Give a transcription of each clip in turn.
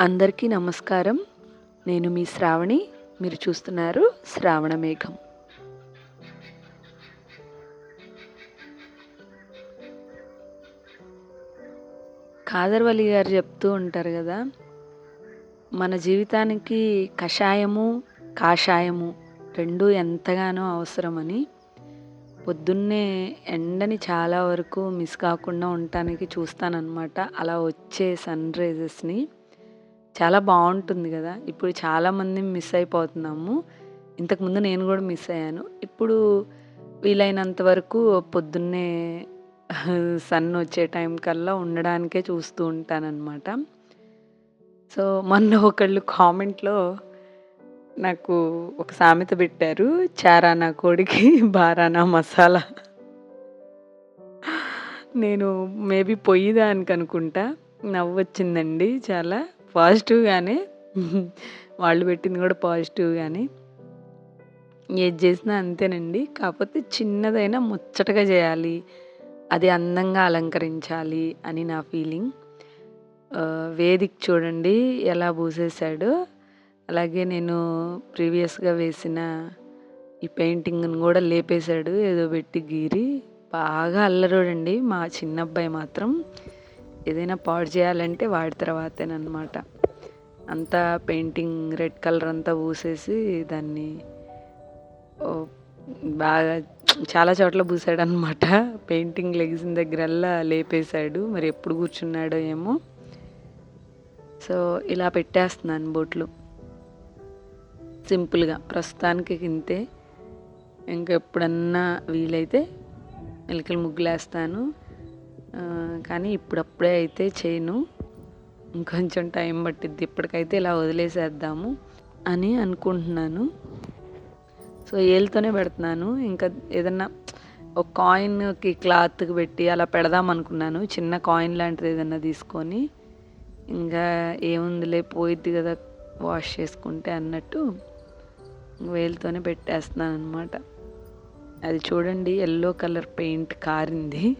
అందరికీ నమస్కారం. నేను మీ శ్రావణి. మీరు చూస్తున్నారు శ్రావణ మేఘం. కాదర్వలి గారు చెప్తూ ఉంటారు కదా మన జీవితానికి కషాయము కాషాయము రెండు ఎంతగానో అవసరమని పొద్దున్నే ఎండని చాలా వరకు మిస్ కాకుండా ఉండటానికి చూస్తానన్నమాట. అలా వచ్చే సన్ రైజెస్ని. చాలా బాగుంటుంది కదా. ఇప్పుడు చాలామంది మిస్ అయిపోతున్నాము. ఇంతకుముందు నేను కూడా మిస్ అయ్యాను. ఇప్పుడు వీలైనంత వరకు పొద్దున్నే సన్ వచ్చే టైం కల్లా ఉండడానికే చూస్తూ ఉంటానన్నమాట. సో మొన్న ఒకళ్ళు కామెంట్లో నాకు ఒక సామెత పెట్టారు. చారానా కోడికి బారానా మసాలా. నేను మేబీ పొయ్యిదానికి అనుకుంటా నవ్వు వచ్చిందండి చాలా. పాజిటివ్గానే వాళ్ళు పెట్టింది కూడా పాజిటివ్గానే. ఏది చేసినా అంతేనండి. కాకపోతే చిన్నదైనా ముచ్చటగా చేయాలి. అది అందంగా అలంకరించాలి అని నా ఫీలింగ్. వేదిక్ చూడండి ఎలా పూసేశాడు. అలాగే నేను ప్రీవియస్గా వేసిన ఈ పెయింటింగ్ని కూడా లేపేశాడు. ఏదో పెట్టి గీరి. బాగా అల్లరోడండి మా చిన్న అబ్బాయి మాత్రం. ఏదైనా పాడు చేయాలంటే వాడి తర్వాతేనమాట అంతా పెయింటింగ్ రెడ్ కలర్ అంతా పూసేసి దాన్ని బాగా చాలా చోట్ల పూసాడు అనమాట పెయింటింగ్ లెగిసిన దగ్గరల్లా లేపేశాడు. మరి ఎప్పుడు కూర్చున్నాడో ఏమో. సో ఇలా పెట్టేస్తున్నాను బొట్లు. సింపుల్గా ప్రస్తుతానికి ఇంతే. ఇంకెప్పుడన్నా వీలైతే ఎలికలు ముగ్గులేస్తాను. కానీ ఇప్పుడప్పుడే అయితే చేయను. ఇంకొంచెం టైం పట్టిద్ది. ఇప్పటికైతే ఇలా వదిలేసేద్దాము అని అనుకుంటున్నాను. సో ఏళ్ళతోనే పెడుతున్నాను. ఇంకా ఏదన్నా ఒక కాయిన్కి క్లాత్కి పెట్టి అలా పెడదాం అనుకున్నాను. చిన్న కాయిన్ లాంటిది ఏదన్నా తీసుకొని ఇంకా ఏముందిలే పోయిద్ది కదా వాష్ చేసుకుంటే అన్నట్టు వేలుతోనే పెట్టేస్తున్నాను అనమాట అది చూడండి ఎల్లో కలర్ పెయింట్ కారింది.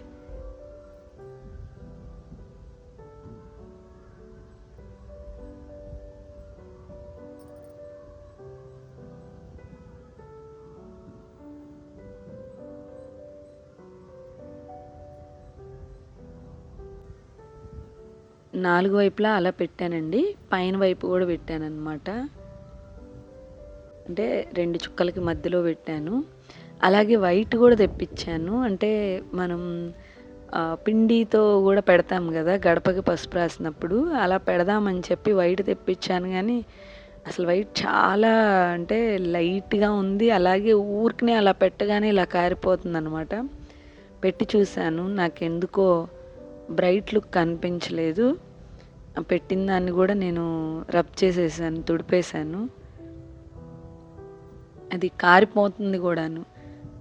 నాలుగు వైపులా అలా పెట్టానండి. పైన వైపు కూడా పెట్టానన్నమాట. అంటే రెండు చుక్కలకి మధ్యలో పెట్టాను. అలాగే వైట్ కూడా తెప్పించాను. అంటే మనం పిండితో కూడా పెడతాం కదా గడపకి పసుపు రాసినప్పుడు. అలా పెడదామని చెప్పి వైట్ తెప్పించాను కానీ అసలు వైట్ చాలా అంటే లైట్గా ఉంది. అలాగే ఊరికనే అలా పెట్టగానే ఇలా కారిపోతుంది అనమాట పెట్టి చూశాను. నాకెందుకో బ్రైట్ లుక్ కనిపించలేదు. పెట్టిన దాన్ని కూడా నేను రబ్ చేసేసాను తుడిపేశాను. అది కారిపోతుంది కూడాను.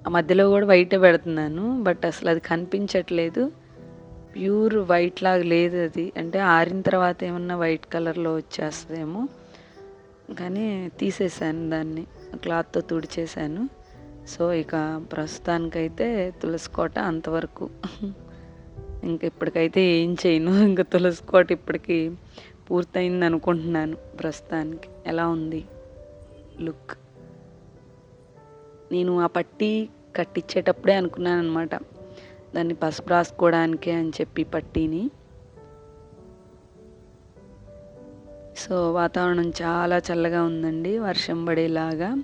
ఆ మధ్యలో కూడా వైటే పెడుతున్నాను బట్ అసలు అది కనిపించట్లేదు. ప్యూర్ వైట్ లాగా లేదు అది. అంటే ఆరిన తర్వాత ఏమన్నా వైట్ కలర్లో వచ్చేస్తుందేమో. కానీ తీసేసాను దాన్ని క్లాత్తో తుడిచేసాను. సో ఇక ప్రస్తుతానికైతే తులసి కోట అంతవరకు. ఇంకా ఇప్పటికైతే ఏం చేయను. ఇంకా తులసి కోట ఇప్పటికి పూర్తయింది అనుకుంటున్నాను ప్రస్తుతానికి. ఎలా ఉంది? లుక్. నేను ఆ పట్టి కట్టించేటప్పుడే అనుకున్నాను అనమాట దాన్ని పసుపు రాసుకోవడానికే అని చెప్పి పట్టీని. సో వాతావరణం చాలా చల్లగా ఉందండి. వర్షం పడేలాగా.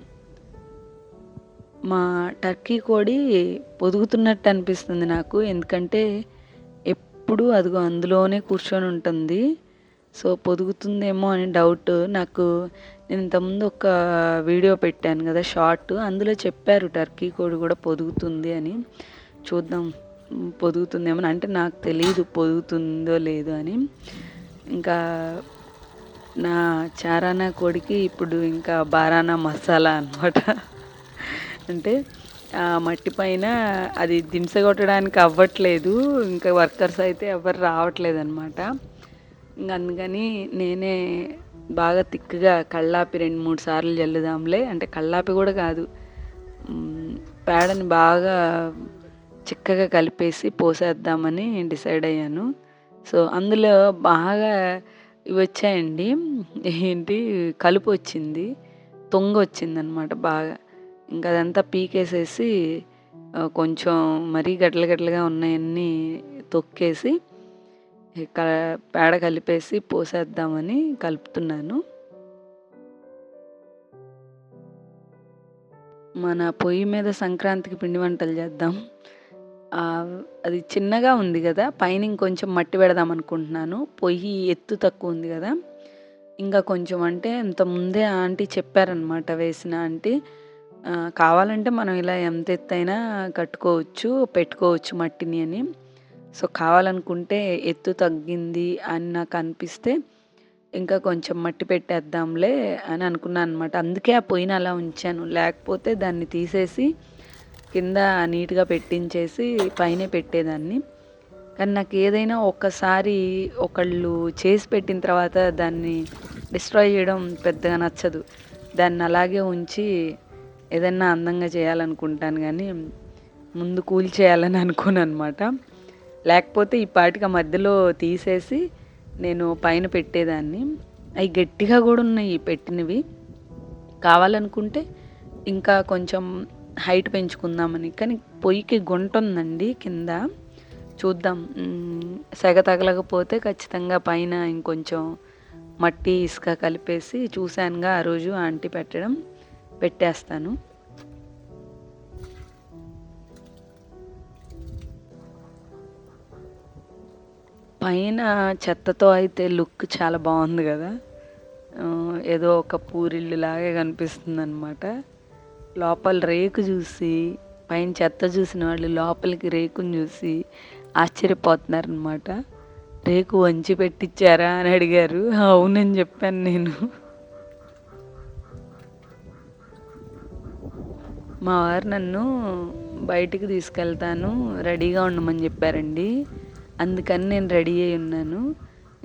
మా టర్కీ కోడి పొదుగుతున్నట్టు అనిపిస్తుంది నాకు. ఎందుకంటే ఎప్పుడు అదిగో అందులోనే కూర్చొని ఉంటుంది. సో పొదుగుతుందేమో అని డౌట్ నాకు నేను ఇంతకుముందు ఒక వీడియో పెట్టాను కదా షార్ట్ అందులో చెప్పారు టర్కీ కోడి కూడా పొదుగుతుంది అని. చూద్దాం పొదుగుతుందేమో అంటే నాకు తెలియదు పొదుగుతుందో లేదో అని. ఇంకా నా చారానా కోడికి ఇప్పుడు ఇంకా బారానా మసాలా అనమాట అంటే మట్టి పైన అది దింస కొట్టడానికి అవ్వట్లేదు. ఇంకా వర్కర్స్ అయితే ఎవరు రావట్లేదు అనమాట ఇంకా అందుకని నేనే బాగా తిక్కుగా కళ్ళాపి రెండు మూడు సార్లు జల్లుదాంలే. అంటే కళ్ళాపి కూడా కాదు. పేడని బాగా చిక్కగా కలిపేసి పోసేద్దామని డిసైడ్ అయ్యాను. సో అందులో బాగా ఇవి వచ్చాయండి. ఏంటి? కలుపు వచ్చింది. తొంగ వచ్చిందనమాట బాగా. ఇంకా అదంతా పీకేసేసి కొంచెం మరీ గడ్డలు గడ్డలుగా ఉన్నాయన్నీ తొక్కేసి పేడ కలిపేసి పోసేద్దామని కలుపుతున్నాను. మన పొయ్యి మీద సంక్రాంతికి పిండి వంటలు చేద్దాం. అది చిన్నగా ఉంది కదా పైన ఇంకొంచెం మట్టి పెడదాం అనుకుంటున్నాను. పొయ్యి ఎత్తు తక్కువ ఉంది కదా ఇంకా కొంచెం అంటే ఇంత ముందే ఆంటీ చెప్పారనమాట వేసిన ఆంటీ. కావాలంటే మనం ఇలా ఎంత ఎత్తైనా కట్టుకోవచ్చు పెట్టుకోవచ్చు మట్టిని అని. సో కావాలనుకుంటే ఎత్తు తగ్గింది అని నాకు అనిపిస్తే ఇంకా కొంచెం మట్టి పెట్టేద్దాంలే అని అనుకున్నాను అనమాట అందుకే ఆ పొయ్యిని అలా ఉంచాను. లేకపోతే దాన్ని తీసేసి కింద నీట్గా పెట్టించేసి పైనే పెట్టేదాన్ని. కానీ నాకు ఏదైనా ఒక్కసారి ఒకళ్ళు చేసి పెట్టిన తర్వాత దాన్ని డిస్ట్రాయ్ చేయడం పెద్దగా నచ్చదు. దాన్ని అలాగే ఉంచి ఏదైనా అందంగా చేయాలనుకుంటాను కానీ ముందు కూల్ చేయాలని అనుకోను అనమాట లేకపోతే ఈ పాటికి మధ్యలో తీసేసి నేను పైన పెట్టేదాన్ని. అవి గట్టిగా కూడా ఉన్నాయి పెట్టినవి. కావాలనుకుంటే ఇంకా కొంచెం హైట్ పెంచుకుందామని. కానీ పొయ్యికి గుంట ఉందండి కింద. చూద్దాం. సెగ తగలకపోతే ఖచ్చితంగా పైన ఇంకొంచెం మట్టి ఇసుక కలిపేసి చూశానుగా ఆ రోజు ఆంటీ పెట్టడం. పెట్టేస్తాను. పైన చెత్తతో అయితే లుక్ చాలా బాగుంది కదా. ఏదో ఒక పూరిల్లు లాగే కనిపిస్తుంది అనమాట లోపల రేకు చూసి పైన చెత్త చూసిన వాళ్ళు లోపలికి రేకుని చూసి ఆశ్చర్యపోతున్నారనమాట రేకు వంచి పెట్టించారా అని అడిగారు. అవునని చెప్పాను నేను. మా వారు నన్ను బయటికి తీసుకెళ్తాను రెడీగా ఉండమని చెప్పారండి. అందుకని నేను రెడీ అయి ఉన్నాను.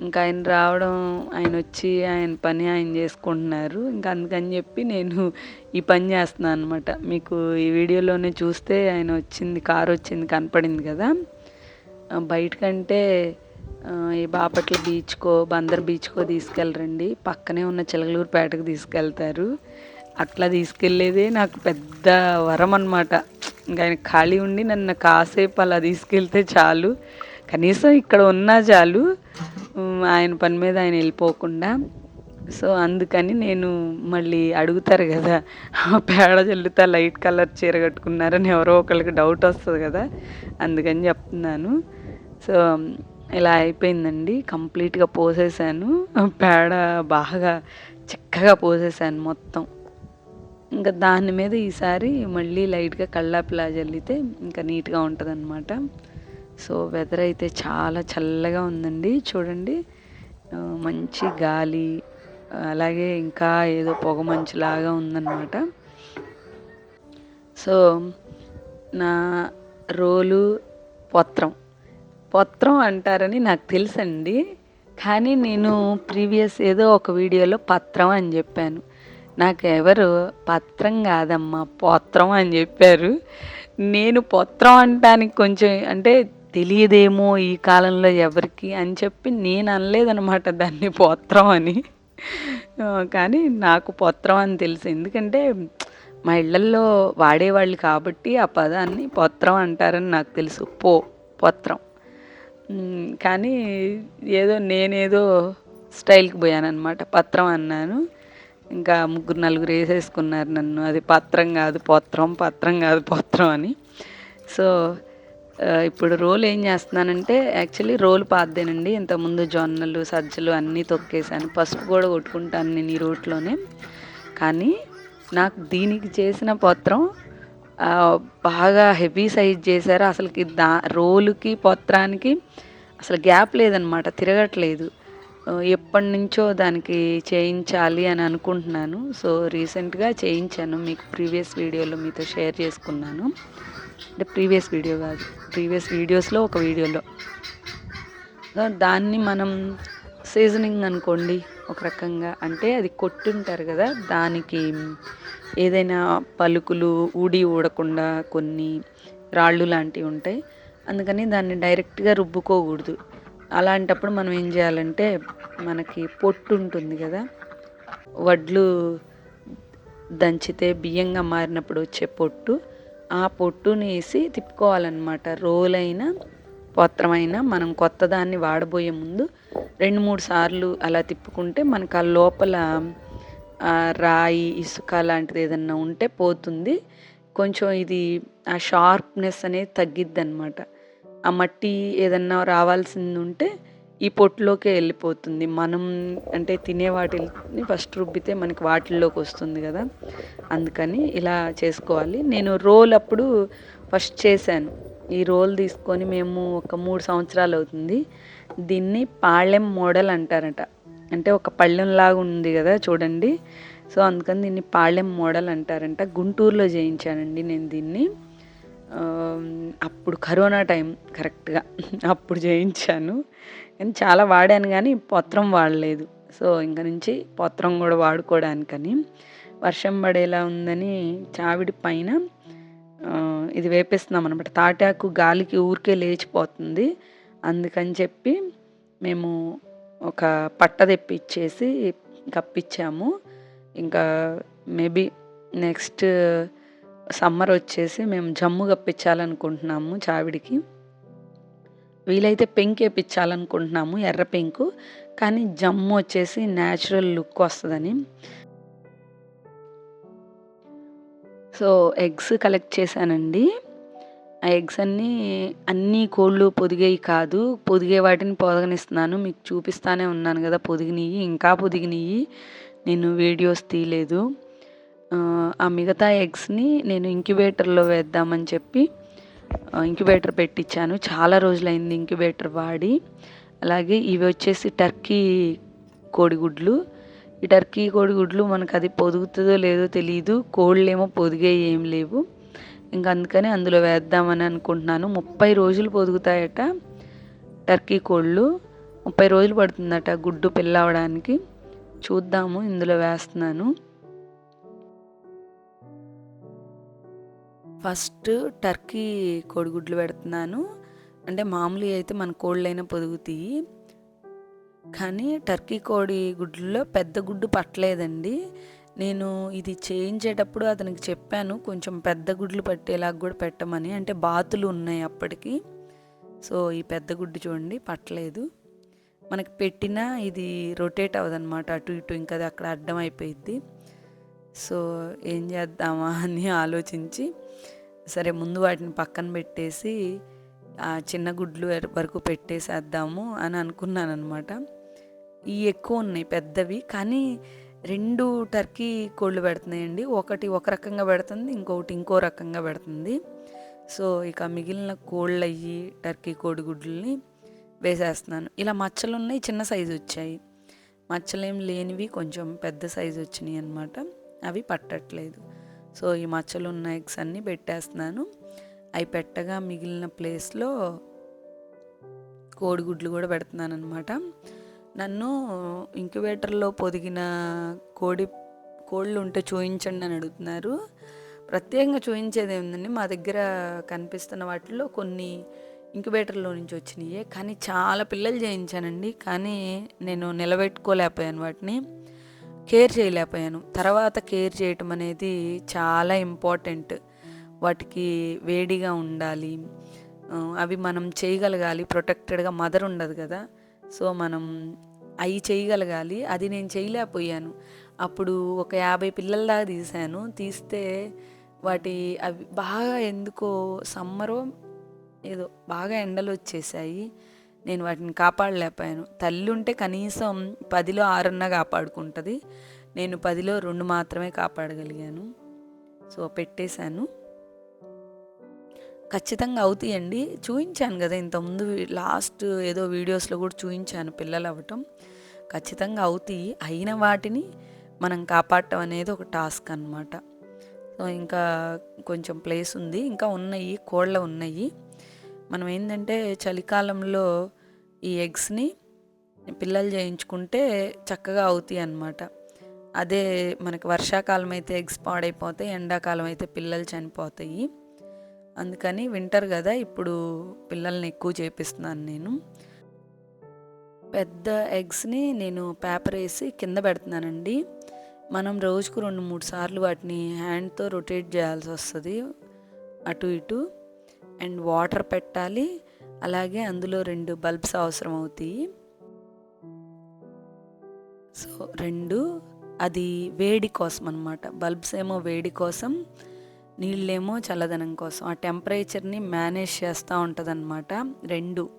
ఇంకా ఆయన రావడం ఆయన వచ్చి ఆయన పని ఆయన చేసుకుంటున్నారు. ఇంకా అందుకని చెప్పి నేను ఈ పని చేస్తున్నాను అనమాట మీకు ఈ వీడియోలోనే చూస్తే ఆయన వచ్చింది కారు వచ్చింది కనపడింది కదా. బయటకంటే ఈ బాపట్ల బీచ్కో బందర్ బీచ్కో తీసుకెళ్ళరండి. పక్కనే ఉన్న చిలకలూరుపేటకు తీసుకెళ్తారు. అట్లా తీసుకెళ్ళేదే నాకు పెద్ద వరం అనమాట ఇంకా ఆయన ఖాళీ ఉండి నన్ను కాసేపు అలా తీసుకెళ్తే చాలు. కనీసం ఇక్కడ ఉన్నా చాలు. ఆయన పని మీద ఆయన వెళ్ళిపోకుండా. సో అందుకని నేను మళ్ళీ అడుగుతారు కదా ఆ పేడ చల్లుతా లైట్ కలర్ చీర కట్టుకున్నారని ఎవరో ఒకరికి డౌట్ వస్తుంది కదా అందుకని చెప్తున్నాను. సో ఇలా అయిపోయిందండి. కంప్లీట్గా పోసేసాను. పేడ బాగా చిక్కగా పోసేసాను మొత్తం. ఇంకా దాని మీద ఈసారి మళ్ళీ లైట్గా కళ్ళాపిలా చల్లితే ఇంకా నీట్గా ఉంటుంది అనమాట సో వెదర్ అయితే చాలా చల్లగా ఉందండి. చూడండి. మంచి గాలి అలాగే ఇంకా ఏదో పొగ మంచులాగా ఉందన్నమాట. సో నా రోలు పత్రం. పత్రం అంటారని నాకు తెలుసండి. కానీ నేను ప్రీవియస్ ఏదో ఒక వీడియోలో పత్రం అని చెప్పాను. నాకు ఎవరు పత్రం కాదమ్మా పొత్రం అని చెప్పారు. నేను పొత్రం అంటానికి కొంచెం అంటే తెలియదేమో ఈ కాలంలో ఎవరికి అని చెప్పి నేను అనలేదనమాట దాన్ని పొత్రం అని. కానీ నాకు పొత్రం అని తెలుసు. ఎందుకంటే మా ఇళ్ళల్లో వాడేవాళ్ళు కాబట్టి ఆ పదాన్ని పొత్రం అంటారని నాకు తెలుసు. పో పొత్రం. కానీ ఏదో నేనేదో స్టైల్కి పోయానన్నమాట. పత్రం అన్నాను. ఇంకా ముగ్గురు నలుగురు వేసేసుకున్నారు నన్ను. అది పత్రం కాదు పత్రం పత్రం కాదు పత్రం అని. సో ఇప్పుడు రోల్ ఏం చేస్తున్నానంటే యాక్చువల్లీ రోల్ పాద్దేనండి ఇంతకుముందు జొన్నలు సజ్జలు అన్నీ తొక్కేసాను పసుపు కూడా కొట్టుకుంటాను నేను ఈ రోట్లోనే. కానీ నాకు దీనికి చేసిన పత్రం బాగా హెవీ సైజ్ చేశారు. అసలుకి దా రోలుకి పత్రానికి అసలు గ్యాప్ లేదనమాట. తిరగట్లేదు. ఎప్పటి నుంచో దానికి చేయించాలి అని అనుకుంటున్నాను. సో రీసెంట్గా చేయించాను. మీకు ప్రీవియస్ వీడియోలో మీతో షేర్ చేసుకున్నాను. అంటే ప్రీవియస్ వీడియో కాదు ప్రీవియస్ వీడియోస్లో ఒక వీడియోలో. దాన్ని మనం సీజనింగ్ అనుకోండి ఒక రకంగా. అంటే అది కొట్టుంటారు కదా దానికి ఏదైనా పలుకులు ఊడి ఊడకుండా కొన్ని రాళ్ళు లాంటివి ఉంటాయి. అందుకని దాన్ని డైరెక్ట్గా రుబ్బుకోకూడదు. అలాంటప్పుడు మనం ఏం చేయాలంటే మనకి పొట్టు ఉంటుంది కదా. వడ్లు దంచితే బియ్యంగా మారినప్పుడు వచ్చే పొట్టు ఆ పొట్టుని వేసి తిప్పుకోవాలన్నమాట. రోలైనా పత్రమైనా మనం కొత్త దాన్ని వాడబోయే ముందు రెండు మూడు సార్లు అలా తిప్పుకుంటే మనకు ఆ లోపల రాయి ఇసుక లాంటిది ఏదన్నా ఉంటే పోతుంది. కొంచెం ఇది ఆ షార్ప్నెస్ అనేది తగ్గిద్ది అనమాట ఆ మట్టి ఏదన్నా రావాల్సింది ఉంటే ఈ పొట్టులోకే వెళ్ళిపోతుంది. మనం అంటే తినే వాటిని ఫస్ట్ రుబ్బితే మనకి వాటిల్లోకి వస్తుంది కదా. అందుకని ఇలా చేసుకోవాలి. నేను రోల్ అప్పుడు ఫస్ట్ చేశాను. ఈ రోల్ తీసుకొని మేము ఒక మూడు సంవత్సరాలు అవుతుంది దీన్ని పాళ్ళెం మోడల్ అంటారట. అంటే ఒక పళ్ళెంలాగా ఉంది కదా చూడండి. సో అందుకని దీన్ని పాళెం మోడల్ అంటారంట. గుంటూరులో చేయించానండి నేను దీన్ని. అప్పుడు కరోనా టైం కరెక్ట్గా అప్పుడు చేయించాను. కానీ చాలా వాడాను కానీ పత్రం వాడలేదు. సో ఇంక నుంచి పత్రం కూడా వాడుకోవడానికని వర్షం పడేలా ఉందని చావిడి పైన ఇది వేపిస్తున్నాం అనమాట తాటాకు గాలికి ఊరికే లేచిపోతుంది. అందుకని చెప్పి మేము ఒక పట్ట తెప్పిచ్చేసి కప్పించాము ఇంకా మేబీ నెక్స్ట్ సమ్మర్ వచ్చేసి మేము జమ్ము కప్పించాలనుకుంటున్నాము చావిడికి. వీలైతే పెంక్ వేపించాలనుకుంటున్నాము ఎర్ర పెంకు. కానీ జమ్ము వచ్చేసి న్యాచురల్ లుక్ వస్తుందని. సో ఎగ్స్ కలెక్ట్ చేశానండి. ఆ ఎగ్స్ అన్నీ అన్నీ కోళ్ళు పొదిగేవి కాదు. పొదిగే వాటిని పొదగనిస్తున్నాను. మీకు చూపిస్తానే ఉన్నాను కదా పొదిగినవి ఇంకా పొదిగినవి నేను వీడియోస్ తీయలేదు. ఆ మిగతా ఎగ్స్ని నేను ఇంక్యుబేటర్లో వేద్దామని చెప్పి ఇంక్యుబేటర్ పెట్టించాను చాలా రోజులైంది ఇంక్యుబేటర్ వాడి. అలాగే ఇవి వచ్చేసి టర్కీ కోడిగుడ్లు. ఈ టర్కీ కోడిగుడ్లు మనకు అది పొదుగుతుందో లేదో తెలియదు కోళ్ళేమో పొదిగే ఏం లేవు. ఇంకా అందుకని అందులో వేద్దామని అనుకుంటున్నాను. ముప్పై రోజులు పొదుగుతాయట టర్కీ కోళ్ళు. ముప్పై రోజులు పడుతుందట గుడ్డు పిల్ల అవడానికి చూద్దాము ఇందులో వేస్తున్నాను. ఫస్ట్ టర్కీ కోడిగుడ్లు పెడుతున్నాను. అంటే మామూలుగా అయితే మన కోళ్ళైనా పొదుగుతాయి. కానీ టర్కీ కోడి గుడ్లలో పెద్ద గుడ్డు పట్టలేదండి. నేను ఇది చేయించేటప్పుడు అతనికి చెప్పాను కొంచెం పెద్ద గుడ్లు పట్టేలాగా కూడా పెట్టమని. అంటే బాతులు ఉన్నాయి అప్పటికి. సో ఈ పెద్ద గుడ్డు చూడండి పట్టలేదు. మనకి పెట్టినా ఇది రొటేట్ అవ్వదన్నమాట అటు ఇటు. ఇంకా అది అక్కడ అడ్డం అయిపోయిద్ది. సో ఏం చేద్దామా అని ఆలోచించి సరే ముందు వాటిని పక్కన పెట్టేసి ఆ చిన్న గుడ్లు వరకు పెట్టేసేద్దాము అని అనుకున్నాను అనమాట ఈ ఎక్కువ ఉన్నాయి పెద్దవి. కానీ రెండు టర్కీ కోళ్ళు పెడుతున్నాయండి. ఒకటి ఒక రకంగా పెడుతుంది ఇంకొకటి ఇంకో రకంగా పెడుతుంది. సో ఇక మిగిలిన కోళ్ళు అయ్యి టర్కీ కోడిగుడ్లని వేసేస్తున్నాను. ఇలా మచ్చలు ఉన్నాయి చిన్న సైజు వచ్చాయి. మచ్చలేం లేనివి కొంచెం పెద్ద సైజు వచ్చినాయి అనమాట అవి పట్టట్లేదు. సో ఈ మచ్చలు ఉన్న ఎగ్స్ అన్నీ పెట్టేస్తున్నాను. అవి పెట్టగా మిగిలిన ప్లేస్లో కోడిగుడ్లు కూడా పెడుతున్నాను అనమాట నన్ను ఇంక్యుబేటర్లో పొదిగిన కోడి కోళ్ళు ఉంటే చూయించండి అని అడుగుతున్నారు. ప్రత్యేకంగా చూయించేది ఏముందండి? మా దగ్గర కనిపిస్తున్న వాటిల్లో కొన్ని ఇంక్యుబేటర్లో నుంచి వచ్చినాయి. కానీ చాలా పిల్లలు చేయించానండి. కానీ నేను నిలబెట్టుకోలేకపోయాను వాటిని. కేర్ చేయలేకపోయాను. తర్వాత కేర్ చేయటం అనేది చాలా ఇంపార్టెంట్ వాటికి వేడిగా ఉండాలి. అవి మనం చేయగలగాలి. ప్రొటెక్టెడ్గా మదర్ ఉండదు కదా. సో మనం అవి చేయగలగాలి. అది నేను చేయలేకపోయాను. అప్పుడు ఒక యాభై పిల్లల దాకా తీశాను. తీస్తే వాటి అవి బాగా ఎందుకో సమ్మరో ఏదో బాగా ఎండలు వచ్చేసాయి. నేను వాటిని కాపాడలేకపోయాను. తల్లి ఉంటే కనీసం పదిలో ఆరున్న కాపాడుకుంటుంది. నేను పదిలో రెండు మాత్రమే కాపాడగలిగాను. సో పెట్టేశాను. ఖచ్చితంగా అవుతాయండి. చూపించాను కదా ఇంతకుముందు లాస్ట్ ఏదో వీడియోస్లో కూడా చూపించాను పిల్లలు అవ్వటం ఖచ్చితంగా అవుతాయి అయిన వాటిని మనం కాపాడటం అనేది ఒక టాస్క్ అనమాట సో ఇంకా కొంచెం ప్లేస్ ఉంది. ఇంకా ఉన్నాయి కోళ్ళ ఉన్నాయి. మనం ఏంటంటే చలికాలంలో ఈ ఎగ్స్ని పిల్లలు చేయించుకుంటే చక్కగా అవుతాయి అన్నమాట. అదే మనకి వర్షాకాలం అయితే ఎగ్స్ పాడైపోతాయి ఎండాకాలం అయితే పిల్లలు చనిపోతాయి. అందుకని వింటర్ కదా ఇప్పుడు పిల్లల్ని ఎక్కువ చేపిస్తున్నాను నేను. పెద్ద ఎగ్స్ని నేను పేపర్ వేసి కింద పెడుతున్నానండి. మనం రోజుకు రెండు మూడు సార్లు వాటిని హ్యాండ్తో రొటేట్ చేయాల్సి వస్తుంది. అటు ఇటు. అండ్ వాటర్ పెట్టాలి. అలాగే అందులో రెండు బల్బ్స్ అవసరం అవుతాయి సో రెండు. అది వేడి కోసం అనమాట బల్బ్స్ ఏమో వేడి కోసం నీళ్ళేమో చల్లదనం కోసం. ఆ టెంపరేచర్ని మేనేజ్ చేస్తూ ఉంటుంది రెండు.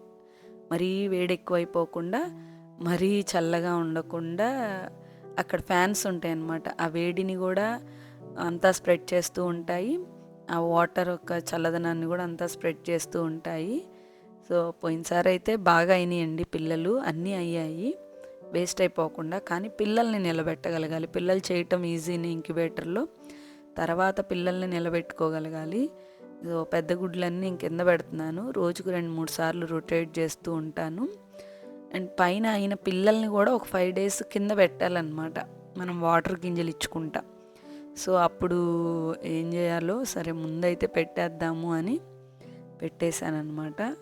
మరీ వేడి ఎక్కువైపోకుండా మరీ చల్లగా ఉండకుండా అక్కడ ఫ్యాన్స్ ఉంటాయి అన్నమాట ఆ వేడిని కూడా అంతా స్ప్రెడ్ చేస్తూ ఉంటాయి. ఆ వాటర్ యొక్క చల్లదనాన్ని కూడా అంతా స్ప్రెడ్ చేస్తూ ఉంటాయి. సో పోయినసారి అయితే బాగా అయినాయండి పిల్లలు అన్నీ అయ్యాయి. వేస్ట్ అయిపోకుండా కానీ పిల్లల్ని నిలబెట్టగలగాలి. పిల్లలు చేయటం ఈజీని ఇంక్యుబేటర్లో. తర్వాత పిల్లల్ని నిలబెట్టుకోగలగాలి. సో పెద్ద గుడ్లన్నీ ఇంకెంద పెడుతున్నాను. రోజుకు రెండు మూడు సార్లు రొటేట్ చేస్తూ ఉంటాను. అండ్ పైన అయిన పిల్లల్ని కూడా ఒక ఫైవ్ డేస్ కింద పెట్టాలన్నమాట. మనం వాటర్ గింజలు ఇచ్చుకుంటాం. సో అప్పుడు ఏం చేయాలో సరే ముందైతే పెట్టేద్దాము అని పెట్టేశానమాట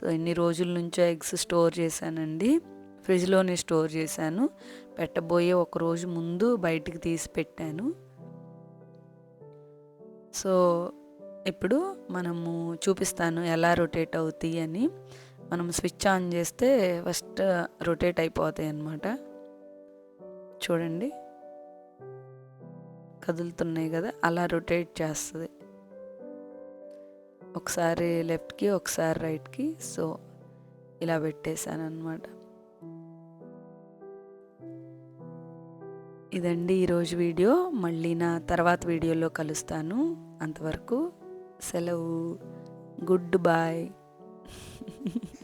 సో ఎన్ని రోజుల నుంచో ఎగ్స్ స్టోర్ చేశానండి. ఫ్రిడ్జ్లోనే స్టోర్ చేశాను. పెట్టబోయే ఒక రోజు ముందు బయటికి తీసి పెట్టాను. సో ఇప్పుడు మనము చూపిస్తాను ఎలా రొటేట్ అవుతాయి అని. మనం స్విచ్ ఆన్ చేస్తే ఫస్ట్ రొటేట్ అయిపోతాయి అన్నమాట. చూడండి. కదులుతున్నాయి కదా అలా రొటేట్ చేస్తుంది. ఒకసారి లెఫ్ట్కి ఒకసారి రైట్కి సో ఇలా పెట్టేశాను అనమాట ఇదండి ఈరోజు వీడియో. మళ్ళీ నా తర్వాత వీడియోలో కలుస్తాను. అంతవరకు సెలవు. Good bye.